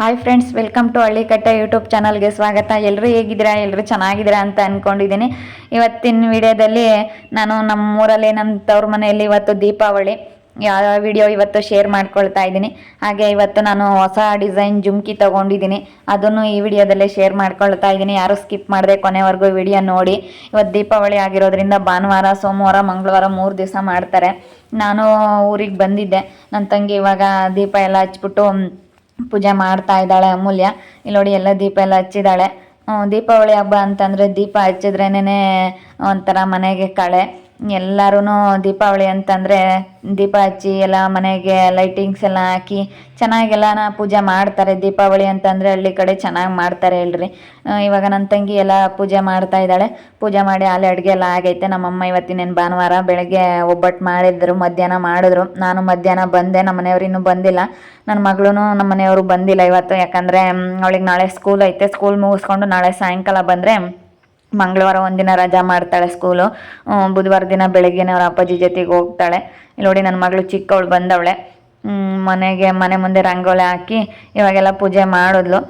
Hi friends welcome to Hallikatte YouTube ಚಾನಲ್ಗೆ ಸ್ವಾಗತ. ಎಲ್ಲರೂ ಹೇಗಿದ್ದೀರಾ? ಎಲ್ಲರೂ ಚೆನ್ನಾಗಿದ್ದೀರಾ ಅಂತ ಅಂದ್ಕೊಂಡಿದ್ದೀನಿ ಇವತ್ತಿನ ವಿಡಿಯೋದಲ್ಲಿ ನಾನು ನಮ್ಮ ಊರಲ್ಲಿ ನಮ್ಮ ತವ್ರ ಮನೆಯಲ್ಲಿ ಇವತ್ತು ದೀಪಾವಳಿ ಯಾವ ವಿಡಿಯೋ ಇವತ್ತು ಶೇರ್ ಮಾಡ್ಕೊಳ್ತಾ ಇದ್ದೀನಿ. ಹಾಗೆ ಇವತ್ತು ನಾನು ಹೊಸ ಡಿಸೈನ್ ಜುಮ್ಕಿ ತೊಗೊಂಡಿದ್ದೀನಿ. ಅದನ್ನು ಈ ವಿಡಿಯೋದಲ್ಲೇ ಶೇರ್ ಮಾಡ್ಕೊಳ್ತಾ ಇದ್ದೀನಿ. ಯಾರು ಸ್ಕಿಪ್ ಮಾಡದೆ ಕೊನೆವರೆಗೂ ವಿಡಿಯೋ ನೋಡಿ. ಇವತ್ತು ದೀಪಾವಳಿ ಆಗಿರೋದ್ರಿಂದ ಭಾನುವಾರ, ಸೋಮವಾರ, ಮಂಗಳವಾರ ಮೂರು ದಿವಸ ಮಾಡ್ತಾರೆ. ನಾನು ಊರಿಗೆ ಬಂದಿದ್ದೆ. ನನ್ನ ತಂಗಿ ಇವಾಗ ದೀಪ ಎಲ್ಲ ಹಚ್ಬಿಟ್ಟು ಪೂಜೆ ಮಾಡ್ತಾ ಇದ್ದಾಳೆ ಅಮೂಲ್ಯ. ಇಲ್ಲಿ ನೋಡಿ ಎಲ್ಲ ದೀಪ ಎಲ್ಲ ಹಚ್ಚಿದ್ದಾಳೆ. ಹ್ಮ್, ದೀಪಾವಳಿ ಹಬ್ಬ ಅಂತಂದರೆ ದೀಪ ಹಚ್ಚಿದ್ರೇನೆ ಒಂಥರ ಮನೆಗೆ ಕಳೆ. ಎಲ್ಲರೂ ದೀಪಾವಳಿ ಅಂತಂದರೆ ದೀಪ ಹಚ್ಚಿ ಎಲ್ಲ ಮನೆಗೆ ಲೈಟಿಂಗ್ಸ್ ಎಲ್ಲ ಹಾಕಿ ಚೆನ್ನಾಗೆಲ್ಲ ಪೂಜೆ ಮಾಡ್ತಾರೆ. ದೀಪಾವಳಿ ಅಂತಂದರೆ ಹಳ್ಳಿ ಕಡೆ ಚೆನ್ನಾಗಿ ಮಾಡ್ತಾರೆ ಹೇಳ್ರಿ ಇವಾಗ ನನ್ನ ತಂಗಿ ಎಲ್ಲ ಪೂಜೆ ಮಾಡ್ತಾ ಇದ್ದಾಳೆ. ಪೂಜೆ ಮಾಡಿ ಅಲ್ಲಿ ಅಡುಗೆ ಎಲ್ಲ ಆಗೈತೆ. ನಮ್ಮಮ್ಮ ಇವತ್ತಿನೇನು ಭಾನುವಾರ ಬೆಳಗ್ಗೆ ಒಬ್ಬಟ್ಟು ಮಾಡಿದ್ರು, ಮಧ್ಯಾಹ್ನ ಮಾಡಿದ್ರು. ನಾನು ಮಧ್ಯಾಹ್ನ ಬಂದೆ, ನಮ್ಮ ಮನೆಯವರು ಇನ್ನೂ ಬಂದಿಲ್ಲ. ನನ್ನ ಮಗಳೂ ನಮ್ಮ ಮನೆಯವರು ಬಂದಿಲ್ಲ ಇವತ್ತು. ಯಾಕಂದರೆ ಅವಳಿಗೆ ನಾಳೆ ಸ್ಕೂಲ್ ಐತೆ. ಸ್ಕೂಲ್ ಮುಗಿಸ್ಕೊಂಡು ನಾಳೆ ಸಾಯಂಕಾಲ ಬಂದರೆ ಮಂಗಳವಾರ ಒಂದಿನ ರಜಾ ಮಾಡ್ತಾಳೆ ಸ್ಕೂಲು ಬುಧವಾರ ದಿನ ಬೆಳಗ್ಗೆನೇ ಅವ್ರ ಅಪ್ಪಾಜಿ ಜೊತೆಗೆ ಹೋಗ್ತಾಳೆ. ನೋಡಿ ನನ್ನ ಮಗಳು ಚಿಕ್ಕವಳು ಬಂದವಳೆ. ಮನೆಗೆ ಮನೆ ಮುಂದೆ ರಂಗೋಲಿ ಹಾಕಿ ಇವಾಗೆಲ್ಲ ಪೂಜೆ ಮಾಡಿದ್ಲು.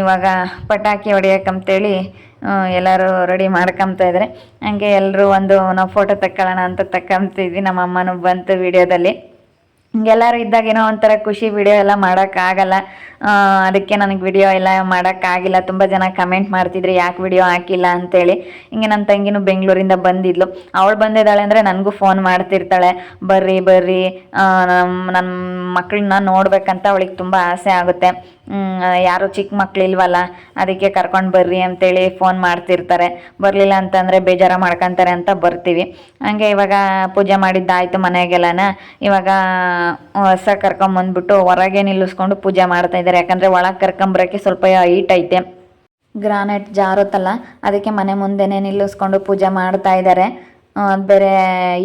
ಇವಾಗ ಪಟಾಕಿ ಹೊಡಿಯೋಕಂತೇಳಿ ಹ್ಮ್, ಎಲ್ಲರೂ ರೆಡಿ ಮಾಡ್ಕೊಂತ ಇದ್ದಾರೆ ಹಂಗೆ ಎಲ್ಲರೂ ಒಂದು ನಾವು ಫೋಟೋ ತಕ್ಕೊಳ್ಳೋಣ ಅಂತ ತಕ್ಕಂತಿದ್ವಿ ನಮ್ಮ ಅಮ್ಮನೂ ಬಂತು ವಿಡಿಯೋದಲ್ಲಿ ಹಿಂಗೆಲ್ಲರೂ ಇದ್ದಾಗ ಏನೋ ಒಂಥರ ಖುಷಿ ವಿಡಿಯೋ ಎಲ್ಲ ಮಾಡೋಕ್ಕಾಗಲ್ಲ ಅದಕ್ಕೆ ನನಗೆ ವಿಡಿಯೋ ಎಲ್ಲ ಮಾಡೋಕ್ಕಾಗಿಲ್ಲ ತುಂಬ ಜನ ಕಮೆಂಟ್ ಮಾಡ್ತಿದ್ರು, ಯಾಕೆ ವಿಡಿಯೋ ಹಾಕಿಲ್ಲ ಅಂತೇಳಿ. ಹಿಂಗೆ ನನ್ನ ತಂಗಿನೂ ಬೆಂಗಳೂರಿಂದ ಬಂದಿದ್ಲು. ಅವಳು ಬಂದಿದ್ದಾಳೆ ಅಂದರೆ ನನಗೂ ಫೋನ್ ಮಾಡ್ತಿರ್ತಾಳೆ. ಬರ್ರಿ ಬರ್ರಿ. ನನ್ನ ಮಕ್ಕಳನ್ನ ನೋಡ್ಬೇಕಂತ ಅವಳಿಗೆ ತುಂಬ ಆಸೆ ಆಗುತ್ತೆ. ಯಾರು ಚಿಕ್ಕ ಮಕ್ಕಳಿಲ್ವಲ್ಲ ಅದಕ್ಕೆ ಕರ್ಕೊಂಡು ಬರ್ರಿ ಅಂತೇಳಿ ಫೋನ್ ಮಾಡ್ತಿರ್ತಾರೆ. ಬರಲಿಲ್ಲ ಅಂತಂದರೆ ಬೇಜಾರ ಮಾಡ್ಕೊತಾರೆ ಅಂತ ಬರ್ತೀವಿ. ಹಂಗೆ ಇವಾಗ ಪೂಜೆ ಮಾಡಿದ್ದಾಯಿತು ಮನೆಗೆಲ್ಲನ. ಇವಾಗ ಹೊಸ ಕರ್ಕೊಂಬಂದ್ಬಿಟ್ಟು ಹೊರಗೆ ನಿಲ್ಲಿಸ್ಕೊಂಡು ಪೂಜೆ ಮಾಡ್ತಾ ಇದ್ದಾರೆ ಯಾಕಂದರೆ ಒಳಗೆ ಕರ್ಕೊಂಬರೋಕ್ಕೆ ಸ್ವಲ್ಪ ಹೈಟ್ ಐತೆ. ಗ್ರಾನೈಟ್ ಜಾರುತ್ತಲ್ಲ, ಅದಕ್ಕೆ ಮನೆ ಮುಂದೆನೇ ನಿಲ್ಲಿಸ್ಕೊಂಡು ಪೂಜೆ ಮಾಡ್ತಾ ಇದ್ದಾರೆ. ಅದು ಬೇರೆ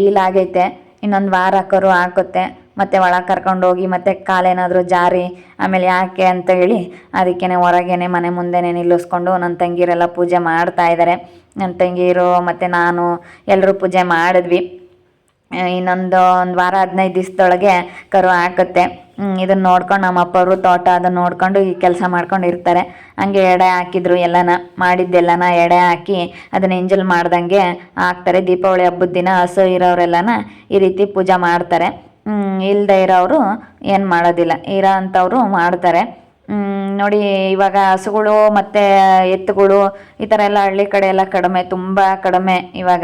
ಈಲಾಗೈತೆ ಇನ್ನೊಂದು ವಾರ ಹಾಕೋರು ಹಾಕುತ್ತೆ. ಮತ್ತೆ ಒಳಗೆ ಕರ್ಕೊಂಡು ಹೋಗಿ ಮತ್ತೆ ಕಾಲೇನಾದರೂ ಜಾರಿ, ಆಮೇಲೆ ಯಾಕೆ ಅಂತ ಹೇಳಿ ಅದಕ್ಕೇನೆ ಹೊರಗೇನೆ ಮನೆ ಮುಂದೆನೆ ನಿಲ್ಲಿಸ್ಕೊಂಡು ನನ್ನ ತಂಗಿರೆಲ್ಲ ಪೂಜೆ ಮಾಡ್ತಾ ಇದ್ದಾರೆ. ನನ್ನ ತಂಗಿರು ಮತ್ತು ನಾನು ಎಲ್ಲರೂ ಪೂಜೆ ಮಾಡಿದ್ವಿ. ಇನ್ನೊಂದು ಒಂದು ವಾರ ಹದಿನೈದು ದಿವಸದೊಳಗೆ ಕರು ಹಾಕುತ್ತೆ. ಇದನ್ನು ನೋಡ್ಕೊಂಡು ನಮ್ಮ ಅಪ್ಪವರು ತೋಟ ಅದನ್ನ ನೋಡ್ಕೊಂಡು ಈ ಕೆಲಸ ಮಾಡ್ಕೊಂಡು ಇರ್ತಾರೆ. ಹಂಗೆ ಎಡೆ ಹಾಕಿದ್ರು ಎಲ್ಲನ, ಮಾಡಿದ್ದೆಲ್ಲನ ಎಡೆ ಹಾಕಿ ಅದನ್ನ ಎಂಜಲ್ ಮಾಡ್ದಂಗೆ ಹಾಕ್ತಾರೆ. ದೀಪಾವಳಿ ಹಬ್ಬದ ದಿನ ಹಸು ಇರೋರೆಲ್ಲನ ಈ ರೀತಿ ಪೂಜೆ ಮಾಡ್ತಾರೆ. ಇಲ್ಲದೆ ಇರೋರು ಏನು ಮಾಡೋದಿಲ್ಲ. ಇರೋ ಅಂಥವ್ರು ಮಾಡ್ತಾರೆ. ನೋಡಿ ಇವಾಗ ಹಸುಗಳು ಮತ್ತು ಎತ್ತುಗಳು ಈ ಥರ ಎಲ್ಲ ಹಳ್ಳಿ ಕಡೆ ಎಲ್ಲ ಕಡಿಮೆ, ತುಂಬ ಕಡಿಮೆ ಇವಾಗ.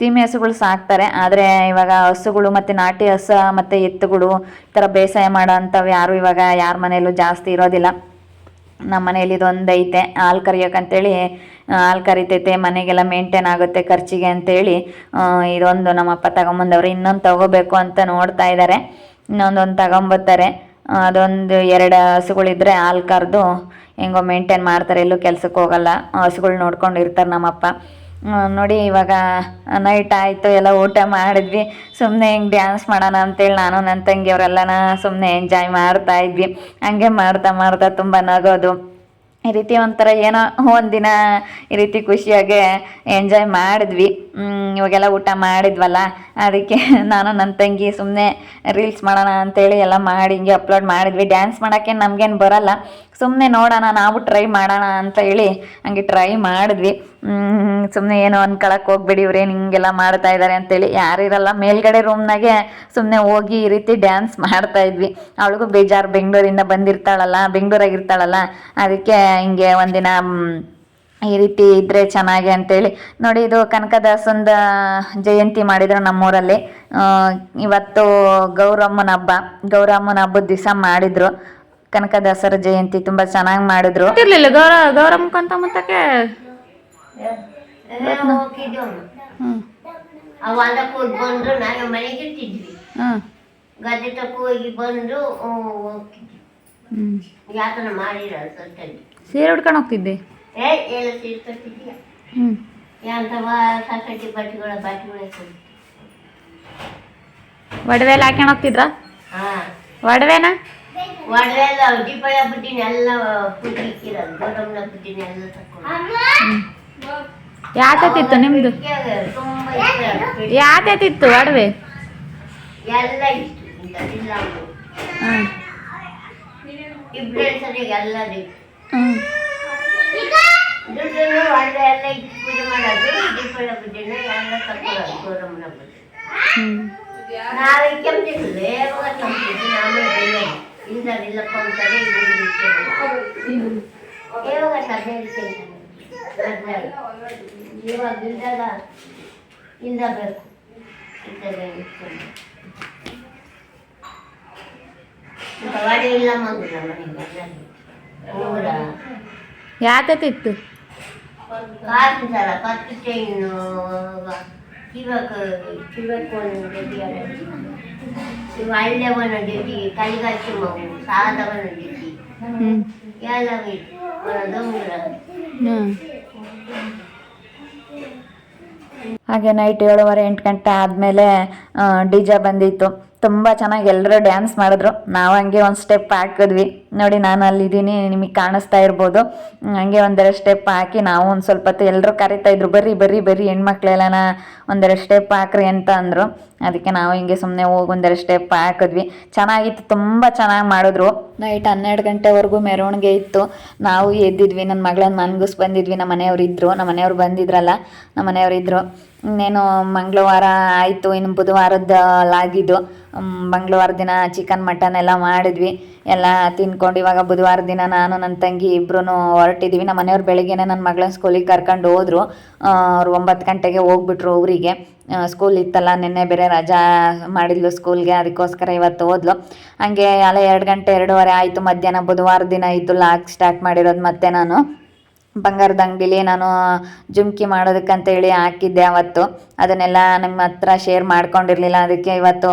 ಸೀಮೆ ಹಸುಗಳು ಸಾಕ್ತಾರೆ. ಆದರೆ ಇವಾಗ ಹಸುಗಳು ಮತ್ತು ನಾಟಿ ಹಸ ಮತ್ತು ಎತ್ತುಗಳು ಈ ಥರ ಬೇಸಾಯ ಮಾಡೋ ಅಂಥವು ಯಾರು ಇವಾಗ ಯಾರ ಮನೆಯಲ್ಲೂ ಜಾಸ್ತಿ ಇರೋದಿಲ್ಲ. ನಮ್ಮ ಮನೇಲಿ ಇದೊಂದು ಐತೆ. ಹಾಲು ಕರಿಯೋಕ್ಕಂತೇಳಿ ಹಾಲು ಕರಿತೈತೆ. ಮನೆಗೆಲ್ಲ ಮೇಂಟೈನ್ ಆಗುತ್ತೆ ಖರ್ಚಿಗೆ ಅಂತೇಳಿ ಇದೊಂದು ನಮ್ಮಪ್ಪ ತಗೊಂಬಂದವರು ಇನ್ನೊಂದು ತಗೋಬೇಕು ಅಂತ ನೋಡ್ತಾ ಇದ್ದಾರೆ ಇನ್ನೊಂದೊಂದು ತಗೊಂಬತ್ತಾರೆ. ಅದೊಂದು ಎರಡು ಹಸುಗಳಿದ್ರೆ ಹಾಲು ಕರೆದು ಹೆಂಗೋ ಮೇಂಟೈನ್ ಮಾಡ್ತಾರೆ. ಎಲ್ಲೂ ಕೆಲಸಕ್ಕೆ ಹೋಗಲ್ಲ. ಹಸುಗಳು ನೋಡ್ಕೊಂಡು ಇರ್ತಾರೆ ನಮ್ಮಪ್ಪ ನೋಡಿ, ಇವಾಗ ನೈಟ್ ಆಯಿತು, ಎಲ್ಲ ಊಟ ಮಾಡಿದ್ವಿ. ಸುಮ್ಮನೆ ಹಿಂಗೆ ಡ್ಯಾನ್ಸ್ ಮಾಡೋಣ ಅಂತೇಳಿ ನಾನು ನನ್ನ ತಂಗಿಯವರೆಲ್ಲನ ಸುಮ್ಮನೆ ಎಂಜಾಯ್ ಮಾಡ್ತಾ ಇದ್ವಿ. ಹಂಗೆ ಮಾಡ್ತಾ ಮಾಡ್ತಾ ತುಂಬ ನಗೋದು. ಈ ರೀತಿ ಒಂಥರ ಏನೋ ಒಂದಿನ ಈ ರೀತಿ ಖುಷಿಯಾಗೆ ಎಂಜಾಯ್ ಮಾಡಿದ್ವಿ. ಇವಾಗೆಲ್ಲ ಊಟ ಮಾಡಿದ್ವಲ್ಲ, ಅದಕ್ಕೆ ನಾನು ನನ್ನ ತಂಗಿ ಸುಮ್ಮನೆ ರೀಲ್ಸ್ ಮಾಡೋಣ ಅಂತೇಳಿ ಎಲ್ಲ ಮಾಡಿ ಹಿಂಗೆ ಅಪ್ಲೋಡ್ ಮಾಡಿದ್ವಿ. ಡ್ಯಾನ್ಸ್ ಮಾಡೋಕ್ಕೆ ನಮಗೇನು ಬರಲ್ಲ. ಸುಮ್ಮನೆ ನೋಡೋಣ, ನಾವು ಟ್ರೈ ಮಾಡೋಣ ಅಂತ ಹೇಳಿ ಹಂಗೆ ಟ್ರೈ ಮಾಡಿದ್ವಿ. ಸುಮ್ಮನೆ ಏನೋ ಅನ್ಕೊಳಕ್ಕೆ ಹೋಗ್ಬೇಡಿ ಇವ್ರೇನು ಹಿಂಗೆಲ್ಲ ಮಾಡ್ತಾ ಇದ್ದಾರೆ ಅಂತೇಳಿ ಯಾರಿರಲ್ಲ ಮೇಲ್ಗಡೆ ರೂಮ್ನಾಗೆ ಸುಮ್ಮನೆ ಹೋಗಿ ಈ ರೀತಿ ಡ್ಯಾನ್ಸ್ ಮಾಡ್ತಾ ಇದ್ವಿ. ಅವಳಿಗೂ ಬೇಜಾರು, ಬೆಂಗಳೂರಿಂದ ಬಂದಿರ್ತಾಳಲ್ಲ ಬೆಂಗಳೂರಾಗಿರ್ತಾಳಲ್ಲ ಅದಕ್ಕೆ ಹಿಂಗೆ ಒಂದಿನ ಈ ರೀತಿ ಇದ್ರೆ ಚೆನ್ನಾಗಿ ಅಂತೇಳಿ. ನೋಡಿ ಇದು ಕನಕದಾಸಂದ ಜಯಂತಿ ಮಾಡಿದ್ರು ನಮ್ಮೂರಲ್ಲಿ. ಇವತ್ತು ಗೌರಮ್ಮನ ಹಬ್ಬ. ಗೌರಮ್ಮನ ಹಬ್ಬದ ದಿವಸ ಮಾಡಿದ್ರು. ಕನಕದಾಸರ ಜಯಂತಿ ತುಂಬಾ ಚೆನ್ನಾಗಿ ಮಾಡಿದ್ರು. ಗೌರ ಮುತ್ತಕ್ಕೆ. ಗದ್ದೆ ತಕ್ಕ ಹೋಗಿ ಬಂದು ಹ್ಮ್ ಯಾತನ ಮಾಡಿರ ಸೊತ್ತಲ್ಲಿ ಸೀರೆ ಉಟ್ಕೊಂಡು ಹೋಗ್ತಿದ್ದೆ. ಬಟ್ಟೆಗಳ ಒಡವೆ ಎಲ್ಲ ಹಾಕೊಂಡು ಹೋಗ್ತಿದ್ರ? ಒಡವೆನ? ಒಡವೆ ಎಲ್ಲ ದೀಪಾವಳಿ ಹಬ್ಬದಿನ ಎಲ್ಲ ಪುಟ್ಟಿ ಇಕ್ಕಿರೋದು ಗೌರಮ್ಮನ ಹಬ್ಬದಿನ ಎಲ್ಲ ತಕೊಂಡು ಯಾತತಿತ್ತು ನಿಮ್ದು? ಯಾತತಿತ್ತು ಒಡವೆ? ಎಲ್ಲ ಇಷ್ಟು ಇಂಥದ್ದಿಲ್ಲ ಅಂದ್ರು. ಹ್ಮ್ ಇಬ್ಬರೇ ಸರಿಯಾಗಿ ಎಲ್ಲರೂ ಹ್ಮ್ ದುಡ್ಡನ್ನು ಒಳ್ಳೆ ಎಲ್ಲ ಇಟ್ಟು ಪೂಜೆ ಮಾಡೋದು ದೀಪಾವಳಿ ಪೂಜೆನ ಎಲ್ಲ ತಗೊಳ್ಳೋದು ಗೌರಮ್ಮನ ಪೂಜೆ ಹ್ಮ್ ನಾವು ಕೆಮ್ತಿರ್ಲಿಲ್ಲ ಯಾವಾಗ ಕೆಮ್ತಿದ್ವಿ ನಾವೇ ಬೆಳೆಯೋದು ಇಲ್ದಾರ ಇಲ್ಲಪ್ಪ ಅಂತಾರೆ ಇವ್ರು ಇಕ್ಕೆ ಮಾಡೋದು. ಯಾವಾಗ ಹದಿನೈದು ಹದಿನೈದು ಇವಾಗ ಇಲ್ದಾಗ ಇಲ್ದ ಬೇಕು ಇಲ್ದಾಗ ಇಟ್ಕೊಂಡು. ಈಗ ಗಾಡಿ ಇಲ್ಲ ಮಗುಲ್ಲ ಮನೆಗೆ ಊರ ಯಾತತಿತ್ತು ಕಾಸು ಸಲ ಕತ್ತು ಚೈನು ಎಲ್ಲ ದೊಂಗುರ. ಹ್ಮ್. ಹಾಗೆ ನೈಟ್ ಏಳುವರೆ ಎಂಟು ಗಂಟೆ ಆದಮೇಲೆ ಡಿ ಜೆ ಬಂದಿತ್ತು. ತುಂಬ ಚೆನ್ನಾಗಿ ಎಲ್ಲರೂ ಡ್ಯಾನ್ಸ್ ಮಾಡಿದ್ರು. ನಾವು ಹಂಗೆ ಒಂದು ಸ್ಟೆಪ್ ಹಾಕಿದ್ವಿ. ನೋಡಿ, ನಾನು ಅಲ್ಲಿದ್ದೀನಿ, ನಿಮಗೆ ಕಾಣಿಸ್ತಾ ಇರ್ಬೋದು. ಹಂಗೆ ಒಂದೆರಡು ಸ್ಟೆಪ್ ಹಾಕಿ ನಾವು ಒಂದು ಸ್ವಲ್ಪ ಹೊತ್ತು ಎಲ್ಲರೂ ಕರಿತಾ ಇದ್ರು. ಬರ್ರಿ ಬರ್ರಿ ಬರ್ರಿ, ಹೆಣ್ಮಕ್ಳೆಲ್ಲನ ಒಂದೆರಡು ಸ್ಟೆಪ್ ಹಾಕ್ರಿ ಅಂತ ಅಂದರು. ಅದಕ್ಕೆ ನಾವು ಹಿಂಗೆ ಸುಮ್ಮನೆ ಹೋಗಿ ಒಂದೆರಡು ಸ್ಟೆಪ್ ಹಾಕಿದ್ವಿ. ಚೆನ್ನಾಗಿತ್ತು, ತುಂಬ ಚೆನ್ನಾಗಿ ಮಾಡಿದ್ರು. ನೈಟ್ ಹನ್ನೆರಡು ಗಂಟೆವರೆಗೂ ಮೆರವಣಿಗೆ ಇತ್ತು. ನಾವು ಎದ್ದಿದ್ವಿ ನನ್ನ ಮಗಳನ್ನ ಮನ್ಗಿಸ್ ಬಂದಿದ್ವಿ. ನಮ್ಮ ಮನೆಯವ್ರು ಇದ್ದರು ನಮ್ಮ ಮನೆಯವ್ರು ಬಂದಿದ್ರಲ್ಲ, ನಮ್ಮ ಮನೆಯವ್ರು ಇದ್ದರು ಇನ್ನೇನು ಮಂಗಳವಾರ ಆಯಿತು ಇನ್ನು ಬುಧವಾರದ ಲಾಗಿದ್ದು ಮಂಗಳವಾರ ದಿನ ಚಿಕನ್ ಮಟನ್ ಎಲ್ಲ ಮಾಡಿದ್ವಿ. ಎಲ್ಲ ತಿನ್ಕೊಂಡು ಇವಾಗ ಬುಧವಾರ ದಿನ ನಾನು ನನ್ನ ತಂಗಿ ಇಬ್ಬರೂ ಹೊರಟಿದ್ದೀವಿ ನಮ್ಮ ಮನೆಯವ್ರು ಬೆಳಗ್ಗೆನೇ ನನ್ನ ಮಗಳನ್ನ ಸ್ಕೂಲಿಗೆ ಕರ್ಕೊಂಡು ಹೋದ್ರು. ಅವ್ರು ಒಂಬತ್ತು ಗಂಟೆಗೆ ಹೋಗ್ಬಿಟ್ರು ಊರಿಗೆ. ಸ್ಕೂಲ್ ಇತ್ತಲ್ಲ, ನಿನ್ನೆ ಬೇರೆ ರಜಾ ಮಾಡಿದ್ಲು ಸ್ಕೂಲ್ಗೆ ಅದಕ್ಕೋಸ್ಕರ ಇವತ್ತು ಹೋದ್ಲು. ಹಂಗೆ ಅಲ್ಲ ಎರಡು ಗಂಟೆ ಎರಡೂವರೆ ಆಯಿತು, ಮಧ್ಯಾಹ್ನ ಬುಧವಾರ ದಿನ ಇದ್ದು ಲಾಗ್ ಸ್ಟಾರ್ಟ್ ಮಾಡಿರೋದು ಮತ್ತೆ ನಾನು. ಬಂಗಾರದ ಅಂಗಡಿಲಿ ನಾನು ಜುಮ್ಕಿ ಮಾಡೋದಕ್ಕಂತೇಳಿ ಹಾಕಿದ್ದೆ ಅವತ್ತು. ಅದನ್ನೆಲ್ಲ ನಿಮ್ಮ ಹತ್ರ ಶೇರ್ ಮಾಡ್ಕೊಂಡಿರಲಿಲ್ಲ. ಅದಕ್ಕೆ ಇವತ್ತು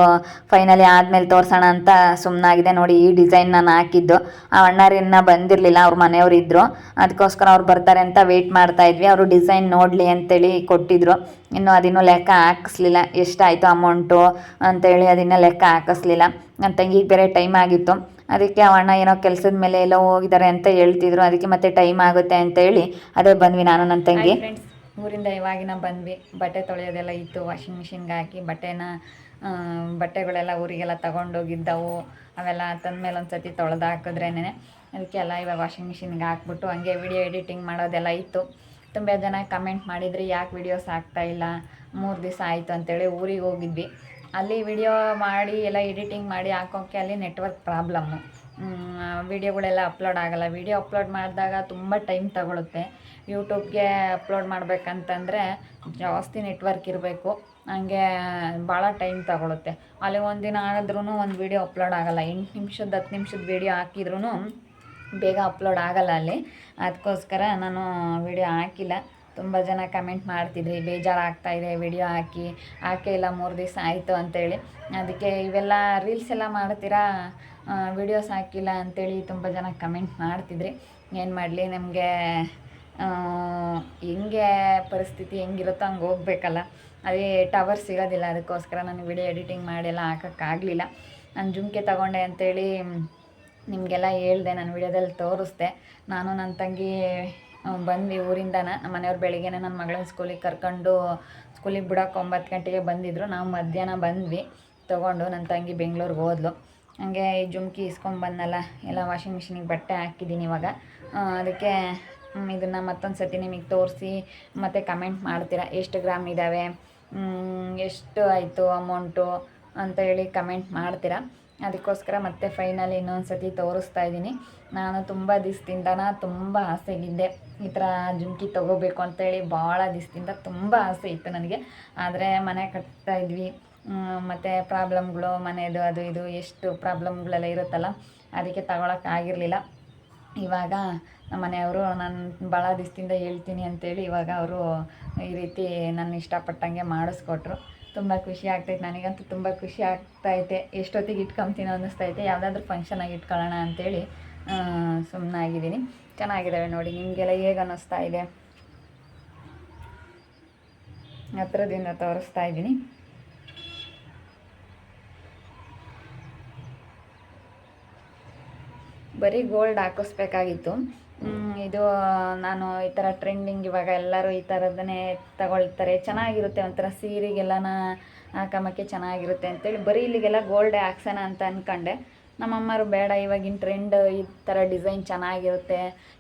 ಫೈನಲಿ ಆದಮೇಲೆ ತೋರಿಸೋಣ ಅಂತ ಸುಮ್ಮನಾಗಿದೆ ನೋಡಿ ಈ ಡಿಸೈನ್ ನಾನು ಹಾಕಿದ್ದು. ಆ ಅಣ್ಣರಿನ್ನ ಬಂದಿರಲಿಲ್ಲ. ಅವ್ರ ಮನೆಯವ್ರು ಇದ್ದರು ಅದಕ್ಕೋಸ್ಕರ ಅವ್ರು ಬರ್ತಾರೆ ಅಂತ ವೆಯ್ಟ್ ಮಾಡ್ತಾ ಇದ್ವಿ. ಅವರು ಡಿಸೈನ್ ನೋಡಲಿ ಅಂತೇಳಿ ಕೊಟ್ಟಿದ್ರು. ಇನ್ನು ಅದಿನ್ನೂ ಲೆಕ್ಕ ಹಾಕಿಸ್ಲಿಲ್ಲ. ಎಷ್ಟಾಯಿತು ಅಮೌಂಟು ಅಂತೇಳಿ ಅದನ್ನ ಲೆಕ್ಕ ಹಾಕಿಸ್ಲಿಲ್ಲ. ನನ್ನ ತಂಗಿಗೆ ಬೇರೆ ಟೈಮ್ ಆಗಿತ್ತು. ಅದಕ್ಕೆ ಅವ ಅಣ್ಣ ಏನೋ ಕೆಲಸದ ಮೇಲೆ ಎಲ್ಲ ಹೋಗಿದ್ದಾರೆ ಅಂತ ಹೇಳ್ತಿದ್ರು. ಅದಕ್ಕೆ ಮತ್ತೆ ಟೈಮ್ ಆಗುತ್ತೆ ಅಂತ ಹೇಳಿ ಅದೇ ಬಂದ್ವಿ ನಾನು ನನ್ನ ತಂಗಿ. ಫ್ರೆಂಡ್ಸ್ ಊರಿಂದ ಇವಾಗಿನ ಬಂದ್ವಿ. ಬಟ್ಟೆ ತೊಳೆಯೋದೆಲ್ಲ ಇತ್ತು ವಾಷಿಂಗ್ ಮಿಷಿನ್ಗೆ ಹಾಕಿ ಬಟ್ಟೆನ ಬಟ್ಟೆಗಳೆಲ್ಲ ಊರಿಗೆಲ್ಲ ತಗೊಂಡೋಗಿದ್ದವು. ಅವೆಲ್ಲ ತಂದಮೇಲೆ ಒಂದು ಸತಿ ತೊಳೆದು ಹಾಕಿದ್ರೇನೆ. ಅದಕ್ಕೆ ಎಲ್ಲ ಇವಾಗ ವಾಷಿಂಗ್ ಮಿಷಿನ್ಗೆ ಹಾಕ್ಬಿಟ್ಟು ಹಂಗೆ ವಿಡಿಯೋ ಎಡಿಟಿಂಗ್ ಮಾಡೋದೆಲ್ಲ ಇತ್ತು. ತುಂಬ ಜನ ಕಮೆಂಟ್ ಮಾಡಿದ್ರಿ ಯಾಕೆ ವಿಡಿಯೋಸ್ ಆಗ್ತಾ ಇಲ್ಲ? ಮೂರು ದಿವಸ ಆಯಿತು ಅಂತೇಳಿ ಊರಿಗೆ ಹೋಗಿದ್ವಿ. ಅಲ್ಲಿ ವಿಡಿಯೋ ಮಾಡಿ, ಎಲ್ಲ ಎಡಿಟಿಂಗ್ ಮಾಡಿ ಹಾಕೋಕ್ಕೆ ಅಲ್ಲಿ ನೆಟ್ವರ್ಕ್ ಪ್ರಾಬ್ಲಮ್ಮು ವಿಡಿಯೋಗಳೆಲ್ಲ ಅಪ್ಲೋಡ್ ಆಗಲ್ಲ. ವಿಡಿಯೋ ಅಪ್ಲೋಡ್ ಮಾಡಿದಾಗ ತುಂಬ ಟೈಮ್ ತಗೊಳುತ್ತೆ. ಯೂಟ್ಯೂಬ್ಗೆ ಅಪ್ಲೋಡ್ ಮಾಡಬೇಕಂತಂದರೆ ಜಾಸ್ತಿ ನೆಟ್ವರ್ಕ್ ಇರಬೇಕು. ಹಂಗೆ ಭಾಳ ಟೈಮ್ ತಗೊಳುತ್ತೆ. ಅಲ್ಲಿ ಒಂದಿನ ಆದ್ರೂ ಒಂದು ವಿಡಿಯೋ ಅಪ್ಲೋಡ್ ಆಗಲ್ಲ. ಎಂಟು ನಿಮಿಷದ, ಹತ್ತು ನಿಮಿಷದ ವಿಡಿಯೋ ಹಾಕಿದ್ರೂ ಬೇಗ ಅಪ್ಲೋಡ್ ಆಗಲ್ಲ ಅಲ್ಲಿ. ಅದಕ್ಕೋಸ್ಕರ ನಾನು ವಿಡಿಯೋ ಹಾಕಿಲ್ಲ. ತುಂಬ ಜನ ಕಮೆಂಟ್ ಮಾಡ್ತಿದ್ರಿ ಬೇಜಾರಾಗ್ತಾ ಇದೆ, ವಿಡಿಯೋ ಹಾಕಿ, ಹಾಕೇ ಇಲ್ಲ, ಮೂರು ದಿವಸ ಆಯಿತು ಅಂತೇಳಿ. ಅದಕ್ಕೆ ಇವೆಲ್ಲ ರೀಲ್ಸ್ ಎಲ್ಲ ಮಾಡ್ತೀರಾ? ವಿಡಿಯೋಸ್ ಹಾಕಿಲ್ಲ ಅಂತೇಳಿ ತುಂಬ ಜನ ಕಮೆಂಟ್ ಮಾಡ್ತಿದ್ರಿ. ಏನು ಮಾಡಲಿ, ನಮಗೆ ಹೆಂಗೆ ಪರಿಸ್ಥಿತಿ ಹೆಂಗಿರುತ್ತೋ ಹಂಗೆ ಹೋಗ್ಬೇಕಲ್ಲ. ಅದೇ ಟವರ್ ಸಿಗೋದಿಲ್ಲ ಅದಕ್ಕೋಸ್ಕರ ನಾನು ವಿಡಿಯೋ ಎಡಿಟಿಂಗ್ ಮಾಡಿ ಎಲ್ಲ ಹಾಕೋಕ್ಕಾಗಲಿಲ್ಲ. ನಾನು ಜುಮ್ಕೆ ತಗೊಂಡೆ ಅಂತೇಳಿ ನಿಮಗೆಲ್ಲ ಹೇಳ್ದೆ, ನಾನು ವಿಡಿಯೋದಲ್ಲಿ ತೋರಿಸ್ದೆ. ನಾನು ನನ್ನ ತಂಗಿ ಬಂದ್ವಿ ಊರಿಂದ ನಮ್ಮ ಮನೆಯವ್ರು ಬೆಳಿಗ್ಗೆನೆ ನನ್ನ ಮಗಳನ್ನ ಸ್ಕೂಲಿಗೆ ಕರ್ಕೊಂಡು ಸ್ಕೂಲಿಗೆ ಬಿಡೋಕೆ ಒಂಬತ್ತು ಗಂಟೆಗೆ ಬಂದಿದ್ದರು ನಾವು ಮಧ್ಯಾಹ್ನ ಬಂದ್ವಿ. ತೊಗೊಂಡು ನನ್ನ ತಂಗಿ ಬೆಂಗಳೂರಿಗೆ ಹೋದ್ಲು. ಹಂಗೆ ಈ ಜುಮ್ಕಿ ಇಸ್ಕೊಂಬಂದಲ್ಲ ಎಲ್ಲ ವಾಷಿಂಗ್ ಮಿಷಿನಿಗೆ ಬಟ್ಟೆ ಹಾಕಿದ್ದೀನಿ ಇವಾಗ. ಅದಕ್ಕೆ ಇದನ್ನು ಮತ್ತೊಂದು ಸತಿ ನಿಮಗೆ ತೋರಿಸಿ, ಮತ್ತು ಕಮೆಂಟ್ ಮಾಡ್ತೀರಾ? ಎಷ್ಟು ಗ್ರಾಮ್ ಇದ್ದಾವೆ ಎಷ್ಟು ಆಯಿತು ಅಮೌಂಟು ಅಂತ ಹೇಳಿ ಕಮೆಂಟ್ ಮಾಡ್ತೀರಾ? ಅದಕ್ಕೋಸ್ಕರ ಮತ್ತೆ ಫೈನಲಿ ಇನ್ನೊಂದು ಸತಿ ತೋರಿಸ್ತಾ ಇದ್ದೀನಿ ನಾನು ತುಂಬ ದಿವಸದಿಂದನ ತುಂಬ ಆಸೆಗಿದ್ದೆ ಈ ಥರ ಜುಮ್ಕಿ ತೊಗೋಬೇಕು ಅಂತೇಳಿ ಭಾಳ ದಿವಸದಿಂದ ತುಂಬ ಆಸೆ ಇತ್ತು ನನಗೆ. ಆದರೆ ಮನೆ ಕಟ್ತಾ ಇದ್ವಿ. ಮತ್ತು ಪ್ರಾಬ್ಲಮ್ಗಳು ಮನೆಯದು ಅದು ಇದು ಎಷ್ಟು ಪ್ರಾಬ್ಲಮ್ಗಳೆಲ್ಲ ಇರುತ್ತಲ್ಲ, ಅದಕ್ಕೆ ತಗೊಳಕ್ಕಾಗಿರಲಿಲ್ಲ ಇವಾಗ ನಮ್ಮ ಮನೆಯವರು ನಾನು ಭಾಳ ದಿವಸದಿಂದ ಹೇಳ್ತೀನಿ ಅಂತೇಳಿ ಇವಾಗ ಅವರು ಈ ರೀತಿ ನನ್ನ ಇಷ್ಟಪಟ್ಟಂಗೆ ಮಾಡಿಸ್ಕೊಟ್ರು. ತುಂಬ ಖುಷಿ ಆಗ್ತೈತೆ ನನಗಂತೂ ತುಂಬ ಖುಷಿ ಆಗ್ತೈತೆ. ಎಷ್ಟೊತ್ತಿಗೆ ಇಟ್ಕೊಂತೀನೋ ಅನ್ನಿಸ್ತೈತೆ. ಯಾವುದಾದ್ರೂ ಫಂಕ್ಷನಾಗಿ ಇಟ್ಕೊಳ್ಳೋಣ ಅಂತೇಳಿ ಸುಮ್ಮನಾಗಿದ್ದೀನಿ ಚೆನ್ನಾಗಿದ್ದಾವೆ ನೋಡಿ, ನಿಮಗೆಲ್ಲ ಹೇಗೆ ಅನ್ನಿಸ್ತಾ ಇದೆ? ಹತ್ರದಿಂದ ತೋರಿಸ್ತಾ ಇದ್ದೀನಿ. ಬರೀ ಗೋಲ್ಡ್ ಹಾಕಿಸ್ಬೇಕಾಗಿತ್ತು. ಇದು, ನಾನು ಈ ಥರ ಟ್ರೆಂಡಿಂಗ್ ಇವಾಗ ಎಲ್ಲರೂ ಈ ಥರದನ್ನೇ ತಗೊಳ್ತಾರೆ. ಚೆನ್ನಾಗಿರುತ್ತೆ ಒಂಥರ ಸೀರೆಗೆಲ್ಲನ ಹಾಕಮಕ್ಕೆ ಚೆನ್ನಾಗಿರುತ್ತೆ ಅಂತೇಳಿ ಬರೀ ಇಲ್ಲಿಗೆಲ್ಲ ಗೋಲ್ಡ್ ಹಾಕ್ಸೋಣ ಅಂತ ಅಂದ್ಕೊಂಡೆ ನಮ್ಮಮ್ಮರು ಬೇಡ, ಇವಾಗಿನ ಟ್ರೆಂಡ್ ಈ ಥರ ಡಿಸೈನ್ ಚೆನ್ನಾಗಿರುತ್ತೆ,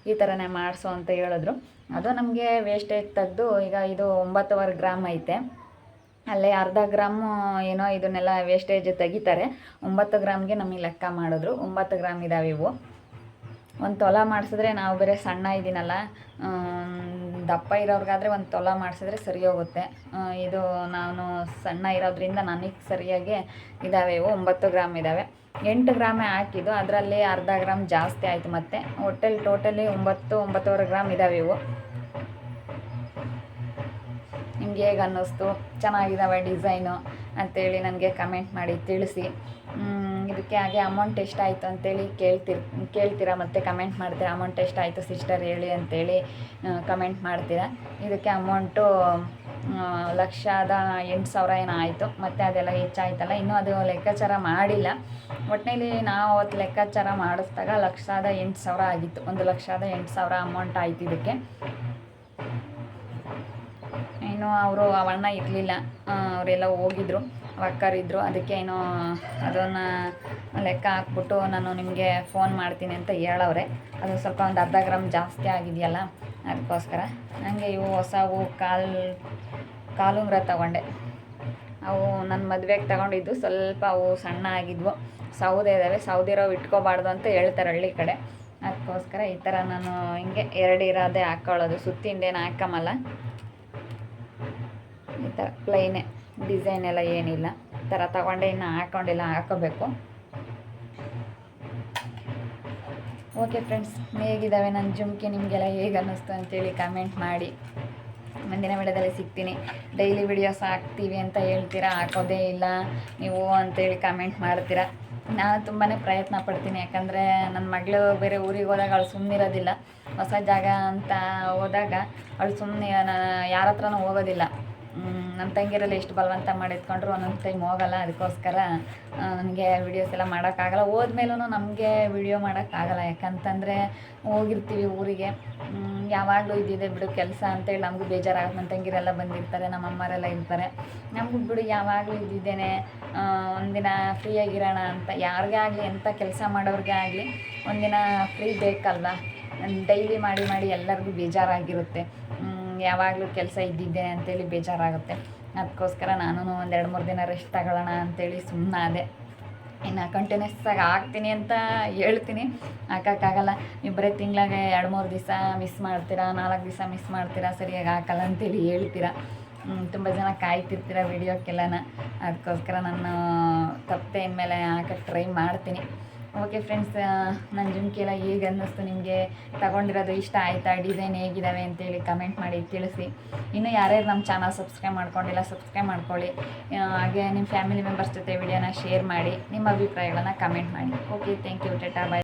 ಈ ಥರನೇ ಮಾಡಿಸು ಅಂತ ಹೇಳಿದ್ರು. ಅದು ನಮಗೆ ವೇಸ್ಟೇಜ್ ತೆಗೆದು ಈಗ ಇದು ಒಂಬತ್ತುವರೆ ಗ್ರಾಮ್ ಐತೆ. ಅಲ್ಲೇ ಅರ್ಧ ಗ್ರಾಮು ಏನೋ ಇದನ್ನೆಲ್ಲ ವೇಸ್ಟೇಜ್ ತೆಗಿತಾರೆ. ಒಂಬತ್ತು ಗ್ರಾಮ್ಗೆ ನಮಗೆ ಲೆಕ್ಕ ಮಾಡಿದ್ರು. ಒಂಬತ್ತು ಗ್ರಾಮ್ ಇದಾವೆ ಇವು. ಒಂದು ತೊಲ ಮಾಡಿಸಿದ್ರೆ ನಾವು ಬೇರೆ ಸಣ್ಣ ಇದ್ದೀನಲ್ಲ ದಪ್ಪ ಇರೋರಿಗಾದರೆ ಒಂದು ತೊಲ ಮಾಡಿಸಿದ್ರೆ ಸರಿ ಹೋಗುತ್ತೆ. ಇದು ನಾನು ಸಣ್ಣ ಇರೋದ್ರಿಂದ ನನಗೆ ಸರಿಯಾಗಿ ಇದ್ದಾವೆ ಇವು ಒಂಬತ್ತು ಗ್ರಾಮ್ ಇದ್ದಾವೆ ಎಂಟು ಗ್ರಾಮೇ ಹಾಕಿದ್ದು, ಅದರಲ್ಲಿ ಅರ್ಧ ಗ್ರಾಮ್ ಜಾಸ್ತಿ ಆಯಿತು ಮತ್ತೆ. ಒಟ್ಟಲ್ಲಿ ಟೋಟಲಿ ಒಂಬತ್ತು, ಒಂಬತ್ತುವರೆ ಗ್ರಾಮ್ ಇದ್ದಾವೆ ಇವು. ನಿಮ್ಗೆ ಹೇಗೆ ಅನ್ನಿಸ್ತು? ಚೆನ್ನಾಗಿದ್ದಾವೆ ಡಿಸೈನು ಅಂತೇಳಿ ನನಗೆ ಕಮೆಂಟ್ ಮಾಡಿ ತಿಳಿಸಿ. ಇದಕ್ಕೆ ಹಾಗೆ ಅಮೌಂಟ್ ಎಷ್ಟಾಯಿತು ಅಂತೇಳಿ ಕೇಳ್ತಿರ್, ಕೇಳ್ತೀರಾ ಮತ್ತು ಕಮೆಂಟ್ ಮಾಡ್ತೀರಾ? ಅಮೌಂಟ್ ಎಷ್ಟಾಯಿತು ಸಿಸ್ಟರ್ ಹೇಳಿ ಅಂತೇಳಿ ಕಮೆಂಟ್ ಮಾಡ್ತೀರಾ? ಇದಕ್ಕೆ ಅಮೌಂಟು ಲಕ್ಷದ ಎಂಟು ಸಾವಿರ ಏನೋ ಆಯಿತು, ಮತ್ತು ಅದೆಲ್ಲ ಹೆಚ್ಚಾಯ್ತಲ್ಲ, ಇನ್ನೂ ಅದು ಲೆಕ್ಕಾಚಾರ ಮಾಡಿಲ್ಲ. ಒಟ್ಟಿನಲ್ಲಿ ನಾವು ಅವತ್ತು ಲೆಕ್ಕಾಚಾರ ಮಾಡಿಸ್ದಾಗ ಲಕ್ಷದ ಎಂಟು ಸಾವಿರ ಆಗಿತ್ತು, ಒಂದು ಲಕ್ಷದ ಎಂಟು ಸಾವಿರ ಅಮೌಂಟ್ ಆಯಿತು ಇದಕ್ಕೆ. ಇನ್ನು ಅವರು ಅವಣ್ಣ ಇರಲಿಲ್ಲ ಅವರೆಲ್ಲ ಹೋಗಿದ್ರು. ಅಕ್ಕರಿದ್ರು ಅದಕ್ಕೆ ಏನೋ ಅದನ್ನು ಲೆಕ್ಕ ಹಾಕ್ಬಿಟ್ಟು ನಾನು ನಿಮಗೆ ಫೋನ್ ಮಾಡ್ತೀನಿ ಅಂತ ಹೇಳವ್ರೆ. ಅದು ಸ್ವಲ್ಪ ಒಂದು ಅರ್ಧ ಗ್ರಾಮ್ ಜಾಸ್ತಿ ಆಗಿದೆಯಲ್ಲ, ಅದಕ್ಕೋಸ್ಕರ. ನನಗೆ ಇವು ಹೊಸವು ಕಾಲು ಕಾಲುಂಗ್ರ ತಗೊಂಡೆ. ಅವು ನನ್ನ ಮದುವೆಗೆ ತಗೊಂಡಿದ್ದು, ಸ್ವಲ್ಪ ಅವು ಸಣ್ಣ ಆಗಿದ್ವು. ಸೌದೆ ಇದ್ದಾವೆ ಸೌದಿರೋ ಇಟ್ಕೋಬಾರ್ದು ಅಂತ ಹೇಳ್ತಾರೆ ಹಳ್ಳಿ ಕಡೆ. ಅದಕ್ಕೋಸ್ಕರ ಈ ಥರ ನಾನು ಹಿಂಗೆ ಎರಡು ಇರೋದೇ ಹಾಕ್ಕೊಳ್ಳೋದು ಸುತ್ತಿಂದೇನು ಹಾಕಮಲ್ಲ. ಈ ಥರ ಪ್ಲೈನೇ ಡಿಸೈನ್ ಎಲ್ಲ ಏನಿಲ್ಲ. ಈ ಥರ ತಗೊಂಡೆ, ಇನ್ನು ಹಾಕೊಂಡಿಲ್ಲ ಹಾಕೋಬೇಕು. ಓಕೆ ಫ್ರೆಂಡ್ಸ್ ಹೇಗಿದ್ದಾವೆ ನನ್ನ ಜುಮ್ಕಿ? ನಿಮಗೆಲ್ಲ ಹೇಗೆ ಅನ್ನಿಸ್ತು ಅಂತೇಳಿ ಕಮೆಂಟ್ ಮಾಡಿ. ಮುಂದಿನ ವಿಡಿಯೋದಲ್ಲಿ ಸಿಗ್ತೀನಿ. ಡೈಲಿ ವಿಡಿಯೋಸ್ ಹಾಕ್ತೀವಿ ಅಂತ ಹೇಳ್ತೀರಾ? ಹಾಕೋದೇ ಇಲ್ಲ. ನೀವು ಅಂತೇಳಿ ಕಮೆಂಟ್ ಮಾಡ್ತೀರಾ? ನಾನು ತುಂಬಾ ಪ್ರಯತ್ನ ಪಡ್ತೀನಿ. ಯಾಕಂದರೆ ನನ್ನ ಮಗಳು ಬೇರೆ ಊರಿಗೆ ಹೋದಾಗ ಅವಳು ಸುಮ್ಮನಿರೋದಿಲ್ಲ ಹೊಸ ಜಾಗ ಅಂತ ಹೋದಾಗ ಅವಳು ಸುಮ್ಮನೆ ಯಾರ ಹತ್ರನೂ ಹೋಗೋದಿಲ್ಲ. ನನ್ನ ತಂಗಿರಲ್ಲಿ ಎಷ್ಟು ಬಲವಂತ ಮಾಡಿದ್ಕೊಂಡ್ರು ಒಂದೊಂದು ಟೈಮ್ ಹೋಗಲ್ಲ ಅದಕ್ಕೋಸ್ಕರ ನನಗೆ ವಿಡಿಯೋಸ್ ಎಲ್ಲ ಮಾಡೋಕ್ಕಾಗಲ್ಲ. ಹೋದ್ಮೇಲೂ ನಮಗೆ ವಿಡಿಯೋ ಮಾಡೋಕ್ಕಾಗಲ್ಲ. ಯಾಕಂತಂದರೆ ಹೋಗಿರ್ತೀವಿ ಊರಿಗೆ. ಯಾವಾಗಲೂ ಇದ್ದಿದೆ ಬಿಡು ಕೆಲಸ ಅಂತೇಳಿ ನಮಗೂ ಬೇಜಾರಾಗ ನನ್ನ ತಂಗಿರೆಲ್ಲ ಬಂದಿರ್ತಾರೆ, ನಮ್ಮ ಅಮ್ಮರೆಲ್ಲ ಇರ್ತಾರೆ. ನಮಗೂ ಬಿಡು ಯಾವಾಗಲೂ ಇದ್ದಿದ್ದೇನೆ ಒಂದಿನ ಒಂದಿನ ಫ್ರೀಯಾಗಿರೋಣ ಅಂತ. ಯಾರಿಗೇ ಆಗಲಿ ಎಂಥ ಕೆಲಸ ಮಾಡೋರಿಗೆ ಆಗಲಿ, ಒಂದಿನ ಫ್ರೀ ಬೇಕಲ್ವಾ? ಡೈಲಿ ಮಾಡಿ ಮಾಡಿ ಎಲ್ಲರಿಗೂ ಬೇಜಾರಾಗಿರುತ್ತೆ. ಯಾವಾಗಲೂ ಕೆಲಸ ಇದ್ದಿದ್ದೆ ಅಂತೇಳಿ ಬೇಜಾರಾಗುತ್ತೆ. ಅದಕ್ಕೋಸ್ಕರ ನಾನು ಒಂದು ಎರಡು ಮೂರು ದಿನ ರೆಸ್ಟ್ ತಗೊಳ್ಳೋಣ ಅಂತೇಳಿ ಸುಮ್ಮನಾದೆ ಇನ್ನು ಕಂಟಿನ್ಯೂಸ್ ಆಗಿ ಹಾಕ್ತೀನಿ ಅಂತ ಹೇಳ್ತೀನಿ. ಹಾಕೋಕ್ಕಾಗಲ್ಲ. ನೀವು ಬರೀ ತಿಂಗ್ಳಾಗೆ ಎರಡು ಮೂರು ದಿವಸ ಮಿಸ್ ಮಾಡ್ತೀರಾ, ನಾಲ್ಕು ದಿವಸ ಮಿಸ್ ಮಾಡ್ತೀರಾ, ಸರಿಯಾಗಿ ಹಾಕಲ್ಲ ಅಂತೇಳಿ ಹೇಳ್ತೀರಾ. ತುಂಬ ಜನ ಕಾಯ್ತಿರ್ತೀರ ವಿಡಿಯೋಕ್ಕೆಲ್ಲನ ಅದಕ್ಕೋಸ್ಕರ ನಾನು ತಪ್ಪದೆ ಇನ್ಮೇಲೆ ಹಾಕಕ್ಕೆ ಟ್ರೈ ಮಾಡ್ತೀನಿ. ಓಕೆ ಫ್ರೆಂಡ್ಸ್ ನನ್ನ ಜುಮ್ಕೆಲ್ಲ ಹೇಗೆ ಅನ್ನಿಸ್ತು ನಿಮಗೆ? ತಗೊಂಡಿರೋದು ಇಷ್ಟ ಆಯಿತಾ? ಡಿಸೈನ್ ಹೇಗಿದ್ದಾವೆ ಅಂತೇಳಿ ಕಮೆಂಟ್ ಮಾಡಿ ತಿಳಿಸಿ. ಇನ್ನು ಯಾರ್ಯಾರು ನಮ್ಮ ಚಾನಲ್ ಸಬ್ಸ್ಕ್ರೈಬ್ ಮಾಡ್ಕೊಂಡಿಲ್ಲ ಸಬ್ಸ್ಕ್ರೈಬ್ ಮಾಡ್ಕೊಳ್ಳಿ. ಹಾಗೆ ನಿಮ್ಮ ಫ್ಯಾಮಿಲಿ ಮೆಂಬರ್ಸ್ ಜೊತೆ ವಿಡಿಯೋನ ಶೇರ್ ಮಾಡಿ, ನಿಮ್ಮ ಅಭಿಪ್ರಾಯಗಳನ್ನ ಕಮೆಂಟ್ ಮಾಡಿ. Okay thank you tata bye